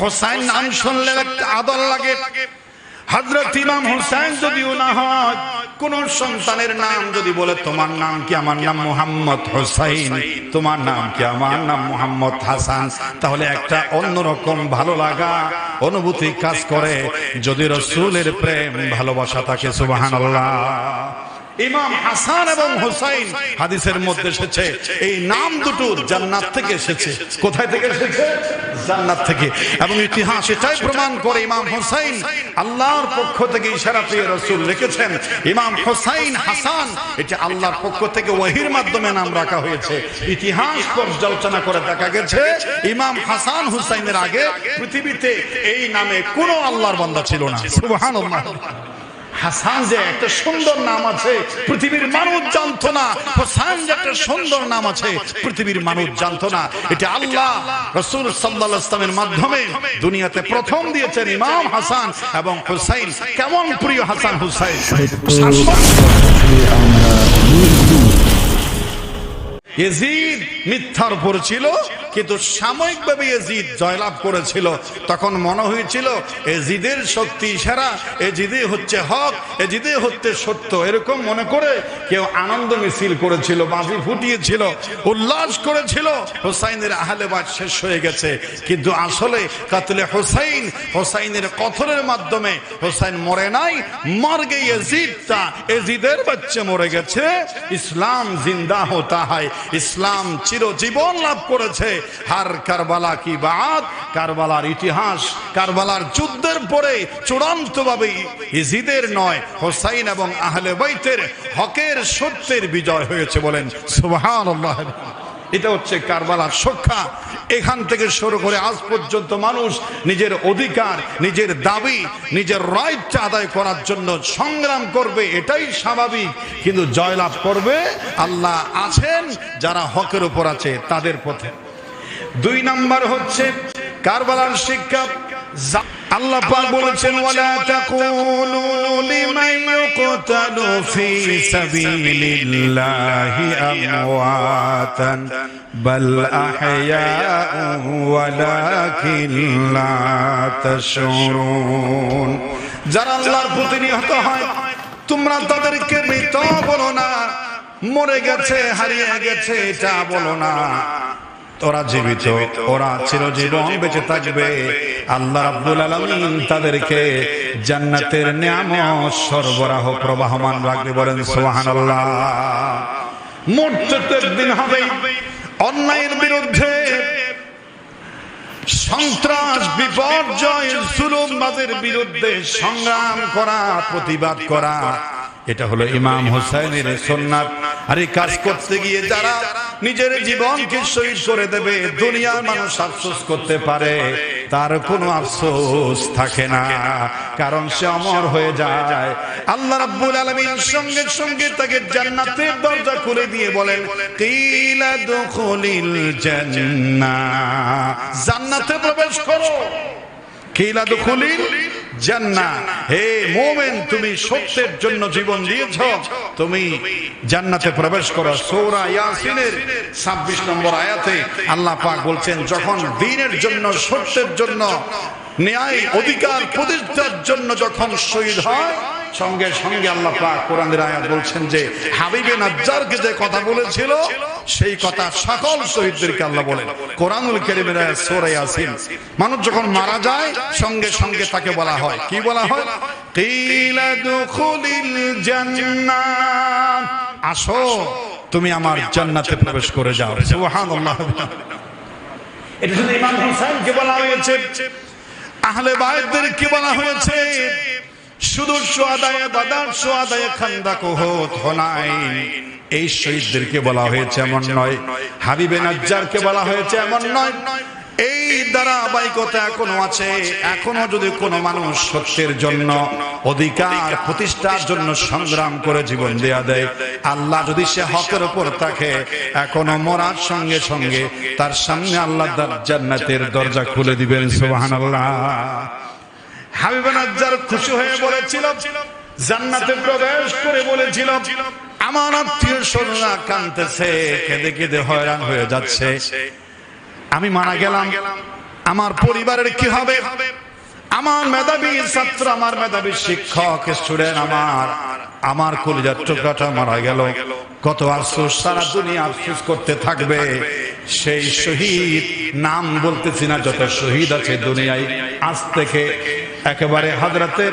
হোসাইন নাম শুনলে একটা আদর লাগে। হজরত ইমাম হোসেন যদিও না হয়, কোন সন্তানের নাম যদি বলে, তোমার নাম কি আমার নাম মোহাম্মদ হোসাইন? তোমার নাম কি আমার নাম মোহাম্মদ হাসান? তাহলে একটা অন্যরকম ভালো লাগা, অনুভূতি কাজ করে। যদি রসুলের প্রেম, ভালোবাসা থাকে সুবাহান ইমাম হাসান এবং হুসাইন হাদিসের মধ্যে এসেছে। এই নাম দুটো জান্নাত থেকে এসেছে। কোথায় থেকে এসেছে? জান্নাত থেকে। এবং ইতিহাস এটাই প্রমাণ করে ইমাম হুসাইন আল্লাহর পক্ষ থেকে ইশারা পেয়ে রসুল লিখেছেন। ইমাম হুসাইন হাসান এটা আল্লাহর পক্ষ থেকে ওহির মাধ্যমে নাম রাখা হয়েছে। ইতিহাস পর্যালোচনা করে দেখা গেছে। ইমাম হাসান হুসাইনের আগে পৃথিবীতে এই নামে কোনো আল্লাহর বান্দা ছিল না। সুবহানাল্লাহ। হাসান যে একটা সুন্দর নাম আছে পৃথিবীর মানুষ জানতো না। হোসান যে একটা সুন্দর নাম আছে পৃথিবীর মানুষ জানতো না। এটা আল্লাহ রসুল সাল্লাহ ইসলামের মাধ্যমে দুনিয়াতে প্রথম দিয়েছেন ইমাম হাসান এবং হুসাইন। কেমন প্রিয় হাসান হুসাইন? এজিদ মিথ্যার উপর ছিল, কিন্তু সাময়িকভাবে এজিদ জয়লাভ করেছিল। তখন মনে হয়েছিল এজিদের শক্তি ইশারা এজিদে হচ্ছে হক এজিদে হচ্ছে সত্য। এরকম মনে করে কেউ আনন্দ মিছিল করেছিল, বাজি ফুটিয়েছিল, উল্লাস করেছিল, হোসাইনের আহলেবাদ শেষ হয়ে গেছে। কিন্তু আসলে কাতলে হোসাইন, হোসাইনের কথরের মাধ্যমে হোসাইন মরে নাই, মর্গে এজিদটা এজিদের বাচ্চা মরে গেছে, ইসলাম জিন্দা হতা হয়। ইসলাম চিরজীবন লাভ করেছে। হার কারবালা কি বাদ? কারবালার ইতিহাস, কারবালার যুদ্ধের পরে চূড়ান্ত ভাবে ইজিদের নয়, হোসাইন এবং আহলে বৈতের হকের সত্যের বিজয় হয়েছে বলেন। সুবহানাল্লাহ। এটা হচ্ছে কারবালার শিক্ষা এখান থেকে শুরু করে আজ পর্যন্ত মানুষ নিজের অধিকার, নিজের দাবি, নিজের রাইট আদায় করার জন্য সংগ্রাম করবে, এটাই স্বাভাবিক। কিন্তু জয়লাভ করবে আল্লাহ আছেন, যারা হকের উপর আছে তাদের পথে। দুই নাম্বার হচ্ছে কারবালার শিক্ষা। আল্লাহ পাক বলেছেন, ওয়ালা তাকুলু লিমান ইউকতালু ফি সাবিলিল্লাহি আমওয়াতান, বাল আহইয়াউ ওয়ালাকিন লা তাশউরুন যারা আল্লাহর প্রতি নিহত হয়, তোমরা তাদেরকে মৃত বলো না, মরে গেছে, হারিয়ে গেছে, এটা বলো না। ওরা জীবিত, ওরা চিরজীবন বেঁচে থাকবে। আল্লাহ রাব্বুল আলামিন তাদেরকে জান্নাতের নিয়ামত, সরবরাহ প্রবাহমান রাখবে বলেন মরতে তো একদিন হবে, অন্যায়ের বিরুদ্ধে সন্ত্রাস, বিপর্যয় বিরুদ্ধে সংগ্রাম করা, প্রতিবাদ করা। এটা হলো ইমাম হোসাইনের সোননাথ আর এই কাজ করতে গিয়ে যারা নিজের জীবনকে শহীদ করে দেবে, দুনিয়ার মানুষ আফসোস করতে পারে, তার কোনো আফসোস থাকে না। কারণ সে অমর হয়ে যায়। আল্লাহ রাব্বুল আলামিন সঙ্গে সঙ্গে তাকে জান্নাতের দরজা খুলে দিয়ে বলেন, কিলা দুখুলিল জান্নাহ। জান্নাতে প্রবেশ করো। কিলা দুখুলিল জান্নাহ হে মোমেন, তুমি সত্যের জন্য জীবন দিয়েছ। তুমি জান্নাতে প্রবেশ করো। সূরা ইয়াসিনের 26 নম্বর আয়াতে আল্লাহ পাক বলছেন, যখন দ্বীনের জন্য, সত্যের জন্য, ন্যায় অধিকার প্রতিষ্ঠার জন্য যখন শহীদ হয়, সঙ্গে সঙ্গে আল্লাহ পাক কোরআনের আয়াত বলছেন যে, হাবিবে নাজ্জারকে যে কথা বলেছিল সেই কথা সকল শহীদদেরকে আল্লাহ বলেন। কোরআনুল কারীমের সূরা ইয়াসিন। মানুষ যখন মারা যায় সঙ্গে সঙ্গে তাকে বলা হয়। কি বলা হয়? কিলা দুখুলিল জান্নাত। আসো তুমি আমার জান্নাতে প্রবেশ করে যাও। সুবহানাল্লাহ। এটা শুধু ইমাম হুসাইনকে বলা হয়েছে? আহলে বায়তদেরকে বলা হয়েছে? শুধু সোয়াদায় বাদার সোয়াদায় খান্দা কোহত হনাইন এই শহীদদেরকে বলা হয়েছে এমন নয়, হাবিবে নাজ্জারকে বলা হয়েছে এমন নয়। এই ধারাবাহিকতা এখনও আছে, এখনও যদি কোনো মানুষ সত্যের জন্য, অধিকার প্রতিষ্ঠার জন্য সংগ্রাম করে জীবন দেয়া দেয়, আল্লাহ যদি সে হকের উপর থাকে, এখনও মরার সঙ্গে সঙ্গে তার সামনে আল্লাহ তার জান্নাতের দরজা খুলে দিবেন, সুবহানাল্লাহ। হাবিব নাজ্জার খুশি হয়ে বলেছিল, জান্নাতে প্রবেশ করে বলেছিল আমার আত্মীয় স্বজনরা কানতেছে কেঁদে কেঁদে হয়রান হয়ে যাচ্ছে। আমি মারা গেলাম। আমার পরিবারের কি হবে? আমার মেধাবী ছাত্র আমার মেধাবী শিক্ষক স্টুডেন্ট আমার। আমার। কলিজার টুকরাটা মারা গেল। কত আফসোস সারা দুনিয়া আফসোস করতে থাকবে। সেই শহীদ নাম বলতেছি না যত শহীদ আছে দুনিয়ায়। আজ থেকে একেবারে হাজরাতের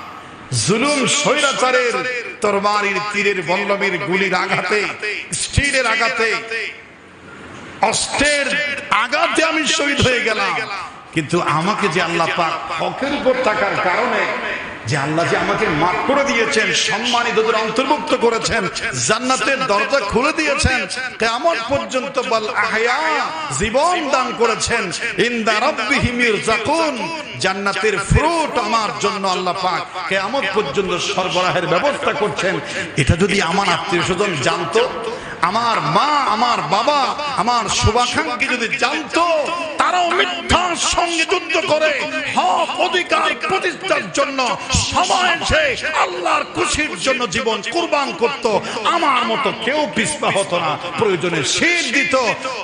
জুলুম, স্বৈরাচারের তরবারির তীরের বল্লমের গুলির আঘাতে, স্টিলের আঘাতে, অস্ত্রের আঘাতে আমি শহীদ হয়ে গেলাম। কিন্তু আমাকে যে আল্লাহ পাক হকের উপর থাকার কারণে যে আল্লাহ যে আমাকে মাফ করে দিয়েছেন সম্মানিতদের অন্তর্ভুক্ত করেছেন, জান্নাতের দরজা খুলে দিয়েছেন কেমন পর্যন্ত বল আহয়া জীবন দান করেছেন, ইন্দা রাব্বিহিম ইরজাকুন জান্নাতের ফ্রুট আমার জন্য আল্লাহ পাক কেমন পর্যন্ত সরবরাহের ব্যবস্থা করছেন। এটা যদি আমার আত্মীয় স্বজন জানতো, আমার মা, আমার বাবা, আমার শুভাকাঙ্ক্ষী যদি জানতো তারাও মিথ্যার সঙ্গে যুদ্ধ করে হক অধিকার প্রতিষ্ঠার জন্য সময় এসে আল্লাহর খুশির জন্য জীবন কুরবান করত। আমার মতো কেউ পিছপা হতো না। প্রয়োজনে শির দিত,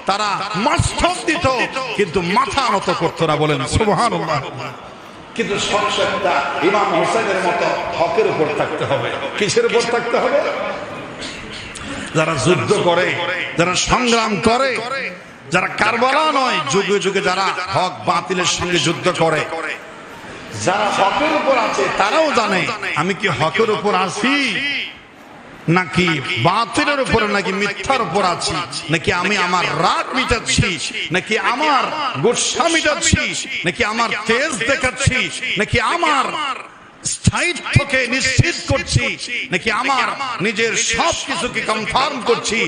তারা মাস্তব দিত, কিন্তু মাথা মতো করতো না বলেন সুবহানাল্লাহ। কিন্তু সবশেষটা ইমাম হোসেনের মতো হকের উপর থাকতে হবে। কিসের উপর থাকতে হবে? যারা যুদ্ধ করে, যারা সংগ্রাম করে যারা কারবালা নয়, যুগে যুগে যারা হক বাতিলের সঙ্গে যুদ্ধ করে। যারা হকের উপর আছে, তারাও জানে, আমি কি হকের উপর আছি? নাকি বাতিলের উপর, নাকি মিথ্যার উপর আছি? নাকি আমি আমার রাগ মিটাচ্ছি? নাকি আমার গোসা মিটাচ্ছি? নাকি আমার তেজ দেখাচ্ছি? নাকি আমার স্থায়িত্বকে নিশ্চিত করছি। নাকি আমার নিজের সব কিছুকে কনফার্ম করছি।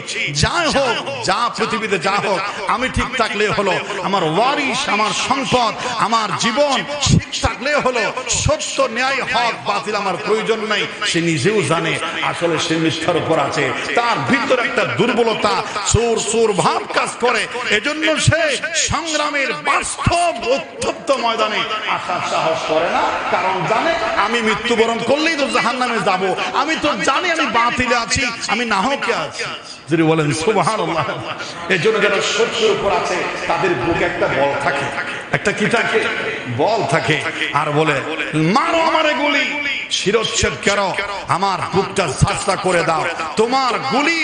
হোক যা পৃথিবীতে যা হোক আমি ঠিক থাকলে হলো আমার ওয়ারিশ আমার সম্পদ আমার জীবন ঠিক থাকলে হলো সত্য ন্যায় হক বাতিল আমার প্রয়োজন নাই সে নিজেও জানে আসলে সে মিথ্যার উপর আছে। তার ভিতরে একটা দুর্বলতা সুর সুর ভাব কাজ করে। এজন্য সে সংগ্রামের বাস্তব উত্তপ্ত ময়দানে আসার সাহস করে। না কারণ জানে আমি মৃত্যুবরণ করলেই তো জাহান নামে যাব। আমি তো জানি আমি বাতিলে আছি, আমি নাহকে আছি। যদি বলেন সুবাহান এর জন্য যারা সত্যের উপর আছে, তাদের বুকে একটা বল থাকে। একটা কি থাকে? বল থাকে। আর বলে, মারো আমারে গুলি। শিরোচ্ছেদ কেন আমার বুকটা সাস্তা করে দাও। তোমার গুলি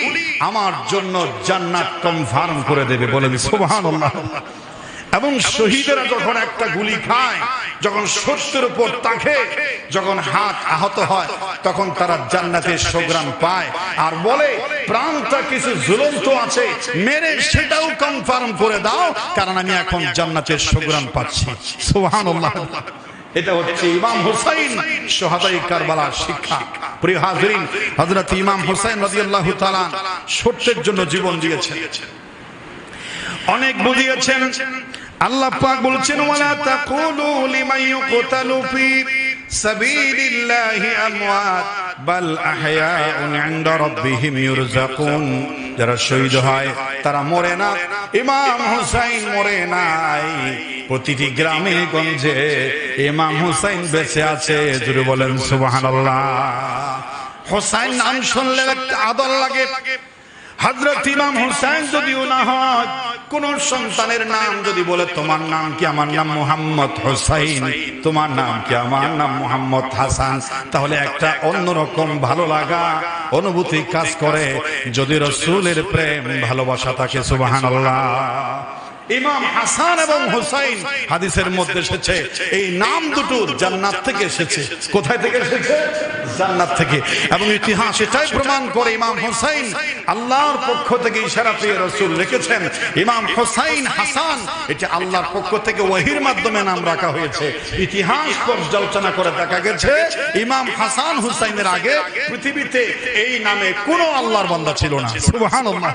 আমার জন্য জান্নাত কনফার্ম করে দেবে। বলেন, সুবহানাল্লাহ। এবং শহীদেরা যখন একটা গুলি খায়, যখন সত্যের উপর তাকে, যখন হাত আহত হয়, তখন তারা জান্নাতের সংগ্রাম পায়। আর বলে, প্রাণটা কিছু ঝুলন্ত আছে, মেরে সেটাও কনফার্ম করে দাও, কারণ আমি এখন জান্নাতের সংগ্রাম পাচ্ছি। সুবহানাল্লাহ। এটা হচ্ছে ইমাম হুসাইন, সোহাদাই কারবালার শিক্ষা। প্রিয় হাজরিন, হযরত ইমাম হুসাইন রাদিয়াল্লাহু তাআলা সত্যের জন্য জীবন দিয়েছেন। অনেক বুঝিয়েছেন আল্লাহ পাক বলছেন, ওয়ালা তাকুলু লিমান ইউকতালু ফি সাবিলিল্লাহি আমওয়াত, বাল আহয়াউন ইনদা রাব্বিহিম যারা শহীদ হয়, তারা মরে না। ইমাম হুসাইন মরে নাই। প্রতিটি গ্রামে গঞ্জে ইমাম হুসাইন বেঁচে আছে। জুড়ে বলেন, সুবহানাল্লাহ। হোসাইন নাম শুনলে একটা আদর লাগে। হজরত ইমাম হুসাইন যদিও না হয়, কোন সন্তানের নাম যদি বলে, তোমার নাম কি আমার নাম মোহাম্মদ হোসাইন? তোমার নাম কি আমার নাম মোহাম্মদ হাসান? তাহলে একটা অন্যরকম ভালো লাগা, অনুভূতি কাজ করে। যদি রসুলের প্রেম, ভালোবাসা থাকে সুবাহান ইমাম হাসান এবং হুসাইন হাদিসের মধ্যে এসেছে। এই নাম দুটো জান্নাত থেকে এসেছে। কোথায় থেকে এসেছে? জান্নাত থেকে। এবং ইতিহাস এটাই প্রমাণ করে ইমাম হুসাইন আল্লাহর পক্ষ থেকে ইশারা পেয়ে রসুল লিখেছেন। ইমাম হুসাইন হাসান এটা আল্লাহর পক্ষ থেকে ওহির মাধ্যমে নাম রাখা হয়েছে। ইতিহাস পর্যালোচনা করে দেখা গেছে ইমাম হাসান হুসাইনের আগে পৃথিবীতে এই নামে কোনো আল্লাহর বান্দা ছিল না। সুবহানাল্লাহ।